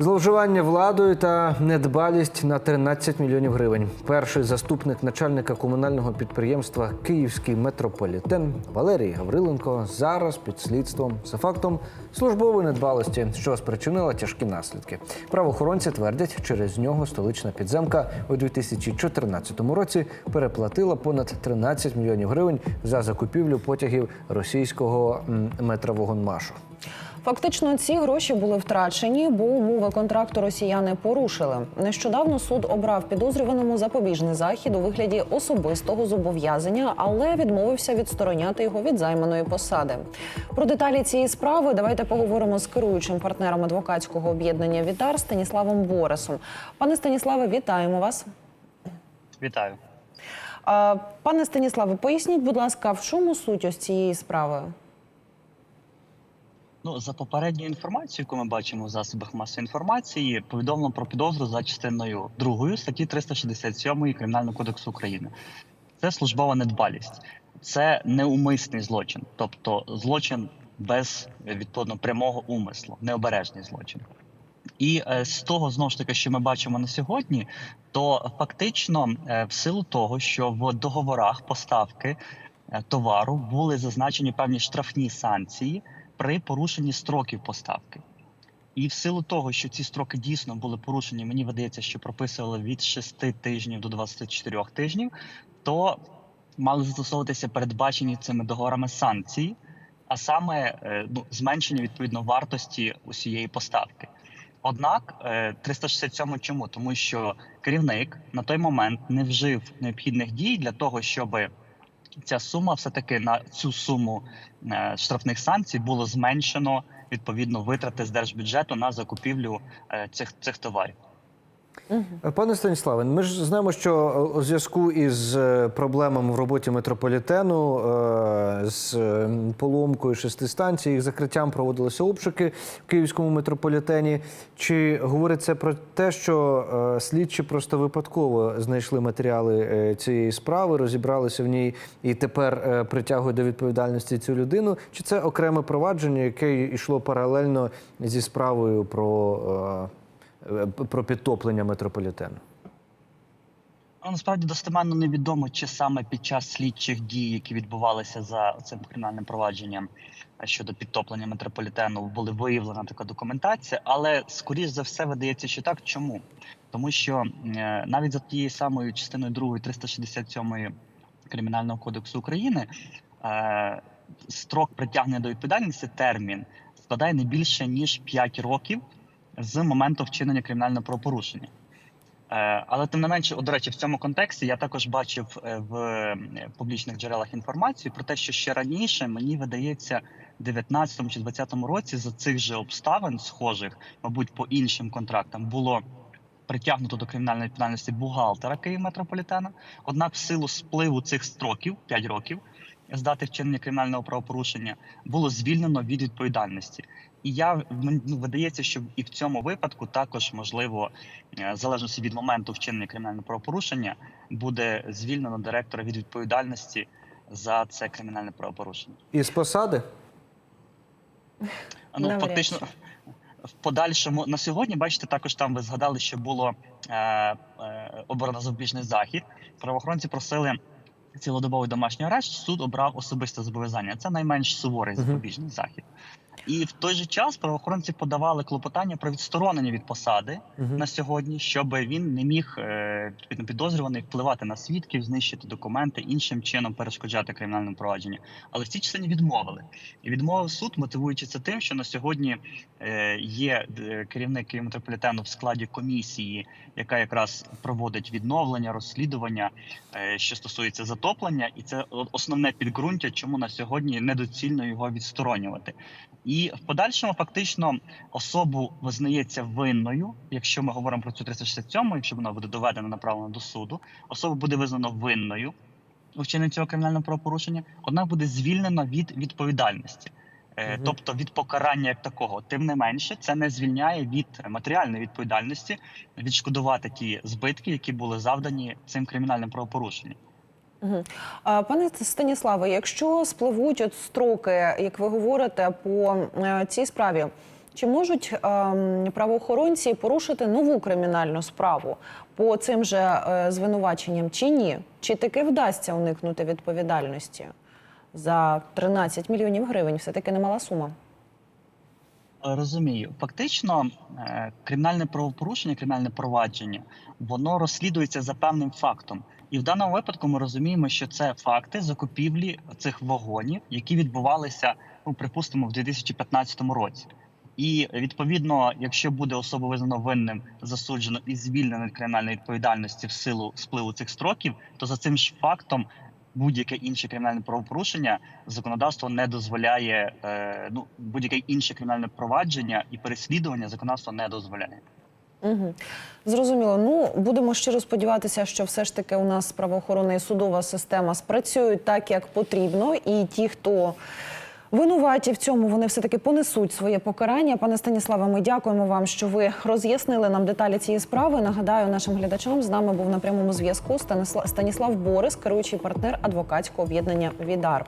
Зловживання владою та недбалість на 13 мільйонів гривень. Перший заступник начальника комунального підприємства Київський метрополітен Валерій Гавриленко зараз під слідством за фактом службової недбалості, що спричинила тяжкі наслідки. Правоохоронці твердять, через нього столична підземка у 2014 році переплатила понад 13 мільйонів гривень за закупівлю потягів російського метровогонмашу. Фактично, ці гроші були втрачені, бо умови контракту росіяни порушили. Нещодавно суд обрав підозрюваному запобіжний захід у вигляді особистого зобов'язання, але відмовився відстороняти його від займаної посади. Про деталі цієї справи давайте поговоримо з керуючим партнером адвокатського об'єднання Вітар Станіславом Борисом. Пане Станіславе, вітаємо вас. Вітаю. Пане Станіславе, поясніть, будь ласка, в чому суть ось цієї справи? Ну, за попередньою інформацією, яку ми бачимо в засобах масової інформації, повідомлено про підозру за частиною 2 статті 367 Кримінального кодексу України. Це службова недбалість, це неумисний злочин, тобто злочин без відповідно прямого умислу, необережний злочин. І е, з того знову ж таки, що ми бачимо на сьогодні, то фактично, е, в силу того, що в договорах поставки е, товару були зазначені певні штрафні санкції при порушенні строків поставки. І в силу того, що ці строки дійсно були порушені, мені видається, що прописували від 6 тижнів до 24 тижнів, то мали застосовуватися передбачені цими договорами санкції, а саме е, ну, зменшення відповідно вартості усієї поставки. Однак е, 367 чому? Тому що керівник на той момент не вжив необхідних дій для того, щоб ця сума все таки на цю суму е, штрафних санкцій було зменшено відповідно витрати з держбюджету на закупівлю е, цих цих товарів. Пане Станіславе, ми ж знаємо, що у зв'язку із е, проблемами в роботі метрополітену, е, з е, поломкою шести станцій, їх закриттям проводилися обшуки в київському метрополітені. Чи говорить це про те, що е, слідчі просто випадково знайшли матеріали е, цієї справи, розібралися в ній і тепер е, притягують до відповідальності цю людину? Чи це окреме провадження, яке йшло паралельно зі справою про? Е, про підтоплення метрополітену. Ну, насправді достеменно невідомо, чи саме під час слідчих дій, які відбувалися за цим кримінальним провадженням е, щодо підтоплення метрополітену, були виявлена така документація, але скоріш за все видається, що так. Чому? Тому що е, навіть за тією самою частиною 2 367 кримінального кодексу України строк притягнення до відповідальності термін складає не більше ніж 5 років з моменту вчинення кримінального правопорушення. Е, Але тим не менше, до речі, в цьому контексті я також бачив е, в е, публічних джерелах інформацію про те, що ще раніше мені видається, в 19 чи 20 році за цих же обставин, схожих, мабуть, по іншим контрактам, було притягнуто до кримінальної відповідальності бухгалтера Київметрополітена. Однак, в силу спливу цих строків 5 років з дати вчинення кримінального правопорушення було звільнено від відповідальності. І я ну, видається, що і в цьому випадку також можливо, е, в залежності від моменту вчинення кримінального правопорушення, буде звільнено директора від відповідальності за це кримінальне правопорушення. Із посади? Ну Навряд фактично. чи. В подальшому на сьогодні, бачите, також там ви згадали, що було е, е, обрано запобіжний захід. Правоохоронці просили цілодобовий домашній арешт. Суд обрав особисте зобов'язання. Це найменш суворий запобіжний захід. І в той же час правоохоронці подавали клопотання про відсторонення від посади угу. на сьогодні, щоб він не міг е, підозрюваний впливати на свідків, знищити документи, іншим чином перешкоджати кримінальному провадженню. Але в цій частині відмовили. І відмовив суд, мотивуючи це тим, що на сьогодні е, є е, керівник Києво-метрополітену в складі комісії, яка якраз проводить відновлення, розслідування, е, що стосується затоплення, і це основне підґрунтя, чому на сьогодні недоцільно його відсторонювати. І в подальшому фактично особу визнається винною, якщо ми говоримо про цю 367, якщо вона буде доведена направлена до суду, особа буде визнана винною у вчиненні цього кримінального правопорушення, однак буде звільнена від відповідальності. Мгм. Тобто від покарання як такого, тим не менше, це не звільняє від матеріальної відповідальності відшкодувати ті збитки, які були завдані цим кримінальним правопорушенням. А, Пане Станіславе, якщо спливуть от строки, як ви говорите, по е, цій справі, Чи можуть ем, правоохоронці порушити нову кримінальну справу по цим же е, звинуваченням чи ні? Чи таки вдасться уникнути відповідальності за 13 мільйонів гривень? Все таки немала сума. Розумію, фактично, е, кримінальне правопорушення, кримінальне провадження, воно розслідується за певним фактом. І в даному випадку ми розуміємо, що це факти закупівлі цих вагонів, які відбувалися, ну припустимо, в 2015 році. І відповідно, якщо буде особа визнано винним, засуджено і звільнено від кримінальної відповідальності в силу спливу цих строків, то за цим ж фактом будь-яке інше кримінальне правопорушення законодавство не дозволяє. Е, ну будь-яке інше кримінальне провадження і переслідування законодавство не дозволяє. Угу. Зрозуміло. Ну будемо щиро сподіватися, що все ж таки у нас правоохоронна і судова система спрацюють так, як потрібно, і ті, хто винуваті в цьому, вони все таки понесуть своє покарання. Пане Станіславе, ми дякуємо вам, що ви роз'яснили нам деталі цієї справи. Нагадаю, нашим глядачам з нами був на прямому зв'язку Станісла- Станіслав Борис, керуючий партнер адвокатського об'єднання Відар.